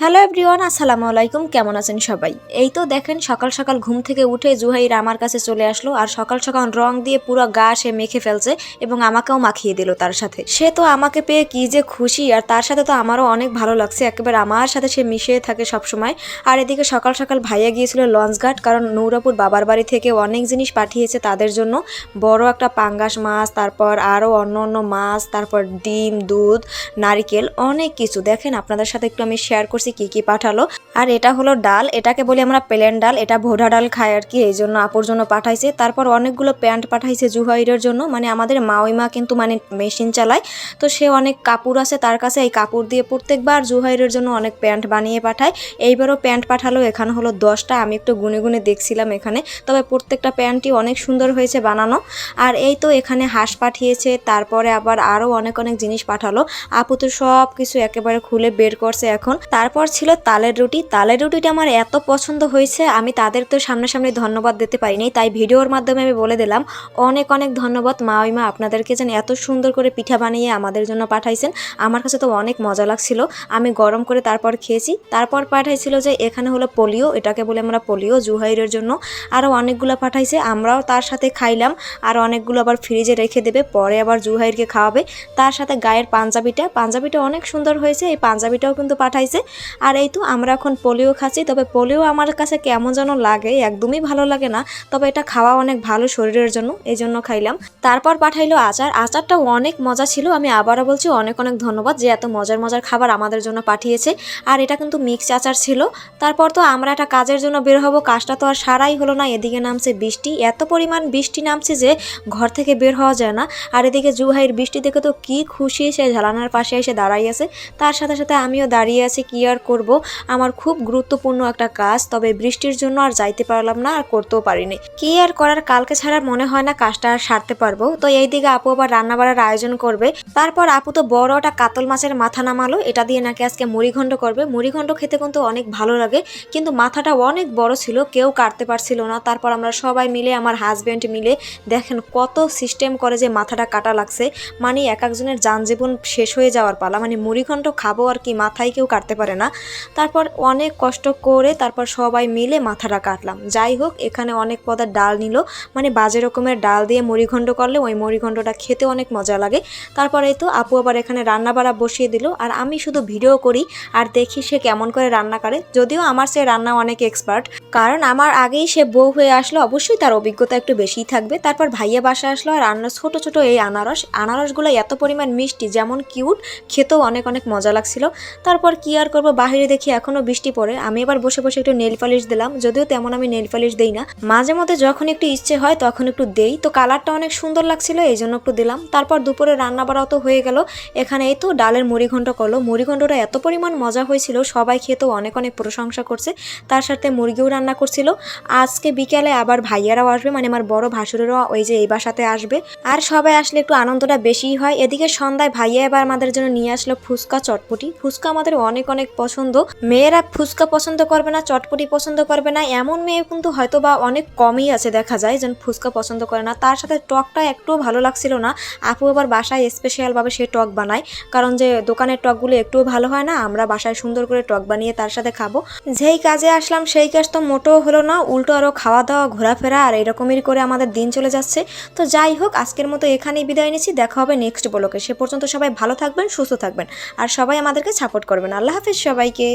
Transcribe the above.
Hello everyone আসসালামু আলাইকুম। কেমন আছেন সবাই? এই তো দেখেন, সকাল সকাল ঘুম থেকে উঠে জুহাইর আমার কাছে চলে আসলো আর সকাল সকাল রং দিয়ে পুরো গা সে মেখে ফেলছে এবং আমাকেও মাখিয়ে দিল তার সাথে। সে তো আমাকে পেয়ে কি যে খুশি আর তার সাথে তো আমারও অনেক ভালো লাগছে। একেবারে আমার সাথে সে মিশিয়ে থাকে সব সময় আর এদিকে সকাল সকাল ভাইয়া গিয়েছিল লঞ্চ ঘাট কারণ নৌরাপুর বাবার বাড়ি থেকে অনেক জিনিস পাঠিয়েছে তাদের জন্য। বড় একটা পাঙ্গাস মাছ, তারপর আরও অন্য অন্য মাছ, তারপর ডিম, দুধ, নারিকেল, অনেক কিছু। দেখেন, আপনাদের সাথে একটু আমি শেয়ার করছি কি কি পাঠালো। আর এটা হলো ডাল, এটাকে বলি আমরা প্লেন ডাল, এটা ভোডা ডাল খায় আর কি, এই জন্য আপুর জন্য পাঠাইছে। তারপর অনেকগুলো প্যান্ট পাঠাইছে জুহাইরের জন্য মানে আমাদের মাওই মা কিন্তু মানে মেশিন চালায়। তো সে অনেক কাপড় আছে তার কাছে, এই কাপড় দিয়ে প্রত্যেকবার জুহাইরের জন্য অনেক প্যান্ট বানিয়ে পাঠায়। এইবারও প্যান্ট পাঠালো, এখানে হলো দশটা, আমি একটু গুনে গুনে দেখছিলাম এখানে। তবে প্রত্যেকটা প্যান্টই অনেক সুন্দর হয়েছে বানানো। আর এই তো এখানে হাঁস পাঠিয়েছে, তারপরে আবার আরও অনেক অনেক জিনিস পাঠালো। আপু তো সব কিছু একেবারে খুলে বের করছে এখন। তারপর ছিল তালের রুটি। তালের রুটিটা আমার এত পছন্দ হয়েছে, আমি তাদের তো সামনাসামনি ধন্যবাদ দিতে পারিনি। তাই ভিডিওর মাধ্যমে আমি বলে দিলাম, অনেক অনেক ধন্যবাদ মা ওই মা, আপনাদেরকে যেন এত সুন্দর করে পিঠা বানিয়ে আমাদের জন্য পাঠাইছেন। আমার কাছে তো অনেক মজা লাগছিল। আমি গরম করে তারপর খেয়েছি। তারপর পাঠাইছিল যে এখানে হলো পোলিও, এটাকে বলে আমরা পোলিও, জুহাইরের জন্য। আরও অনেকগুলো পাঠাইছে, আমরাও তার সাথে খাইলাম। আর অনেকগুলো আবার ফ্রিজে রেখে দেবে, পরে আবার জুহাইরকে খাওয়াবে। তার সাথে গায়ের পাঞ্জাবিটা পাঞ্জাবিটা অনেক সুন্দর হয়েছে, এই পাঞ্জাবিটাও কিন্তু পাঠাইছে। আর এই তো আমরা এখন পোলিও খাচ্ছি, তবে পোলিও আমার কাছে কেমন যেন লাগে, একদমই ভালো লাগে না। তবে এটা খাওয়া অনেক ভালো শরীরের জন্য, এই জন্য খাইলাম। তারপর পাঠাইলো আচার। আচারটাও অনেক মজা ছিল, আমি আবারও বলছি অনেক অনেক ধন্যবাদ যে এত মজার মজার খাবার আমাদের জন্য পাঠিয়েছে। আর এটা কিন্তু মিক্স আচার ছিল। তারপর তো আমরা একটা কাজের জন্য বের হব, কাজটা তো আর সারাই হলো না, এদিকে নামছে বৃষ্টি। এত পরিমাণ বৃষ্টি নামছে যে ঘর থেকে বের হওয়া যায় না। আর এদিকে জুহাইয়ের বৃষ্টি দেখে তো কি খুশি, সে ঝালানার পাশে এসে দাঁড়াই আছে। তার সাথে সাথে আমিও দাঁড়িয়ে আছি, কি আর করব। আমার খুব গুরুত্বপূর্ণ একটা কাজ, তবে বৃষ্টির জন্য আর যাইতে পারলাম না আর করতেও পারিনি। কি আর করার, কালকে ছাড়া মনে হয় না কাজটা আর সারতে পারব। তো এই দিকে আপু আবার রান্না বাড়ার আয়োজন করবে। তারপর আপু তো বড় একটা কাতল মাছের মাথা নামালো। এটা দিয়ে নাকি আজকে মুড়িঘণ্ড করবে। মুড়িঘণ্ড খেতে কিন্তু অনেক ভালো লাগে, কিন্তু মাথাটা অনেক বড় ছিল, কেউ কাটতে পারছিল না। তারপর আমরা সবাই মিলে, আমার হাজব্যান্ড মিলে, দেখেন কত সিস্টেম করে যে মাথাটা কাটা লাগছে। মানে এক একজনের যানজীবন শেষ হয়ে যাওয়ার পালা। মানে মুড়িঘণ্ড খাব আর কি, মাথায় কেউ কাটতে পারে না। তারপর অনেক কষ্ট করে তারপর সবাই মিলে মাথাটা কাটলাম। যাই হোক, এখানে অনেক পদের ডাল নিল। মানে বাজে রকমের ডাল দিয়ে মুড়িঘণ্ড করলে ওই মুড়িঘণ্ডটা খেতে অনেক মজা লাগে। তারপর তো আপু আবার এখানে রান্না বাড়া বসিয়ে দিল। আর আমি শুধু ভিডিও করি আর দেখি সে কেমন করে রান্না করে। যদিও আমার সে রান্না অনেক এক্সপার্ট কারণ আমার আগেই সে বউ হয়ে আসলো, অবশ্যই তার অভিজ্ঞতা একটু বেশিই থাকবে। তারপর ভাইয়া বাসা আসলো আর রান্না ছোট ছোট এই আনারস। আনারসগুলো এত পরিমাণ মিষ্টি, যেমন কিউট খেতেও অনেক অনেক মজা লাগছিল। তারপর কি আর করব বাহিরে দেখি এখনও বৃষ্টি পড়ে, আমি এবার বসে বসে একটু নেল পালিশ দিলাম, যদিও তেমন আমি নেল পালিশ দিই না। মাঝে মধ্যে যখন একটু ইচ্ছে হয় তখন একটু দেই, তো কালারটা অনেক সুন্দর লাগছিল এই জন্য একটু দিলাম। তারপর দুপুরে রান্না বাড়াও তো হয়ে গেল। এখানে এই তো ডালের মুড়িঘণ্ট করল। মুড়িঘণ্টটা এত পরিমাণ মজা হয়েছিল, সবাই খেয়ে তো অনেক অনেক প্রশংসা করছে। তার সাথে মুরগিও রান্না করছিল। আজকে বিকেলে আবার ভাইয়ারাও আসবে মানে আমার বড় ভাসুরেরও ওই যে এই বাসাতে আসবে। আর সবাই আসলে একটু আনন্দটা বেশি হয়। এদিকে সন্ধ্যায় ভাইয়া এবার আমাদের জন্য নিয়ে আসলো ফুচকা চটপটি। ফুচকা আমাদের অনেক অনেক পছন্দ। মেয়েরা ফুচকা পছন্দ করবে না, চটপটি পছন্দ করবে না, এমন মেয়ে কিন্তু হয়তো বা অনেক কমই আছে দেখা যায়, যেন ফুচকা পছন্দ করে না। তার সাথে টকটা একটুও ভালো লাগছিল না। আপু আবার বাসায় স্পেশালভাবে সে টক বানায়, কারণ যে দোকানের টকগুলো একটুও ভালো হয় না, আমরা বাসায় সুন্দর করে টক বানিয়ে তার সাথে খাব। যেই কাজে আসলাম, সেই কাজ তো মোটো হলো না, উল্টো আরও খাওয়া দাওয়া ঘোরাফেরা, আর এরকমই করে আমাদের দিন চলে যাচ্ছে। তো যাই হোক, আজকের মতো এখানেই বিদায় নিচ্ছি, দেখা হবে নেক্সট ব্লকে সে পর্যন্ত সবাই ভালো থাকবেন, সুস্থ থাকবেন, আর সবাই আমাদেরকে সাপোর্ট করবেন। আল্লাহ হাফিজ সবাইকে।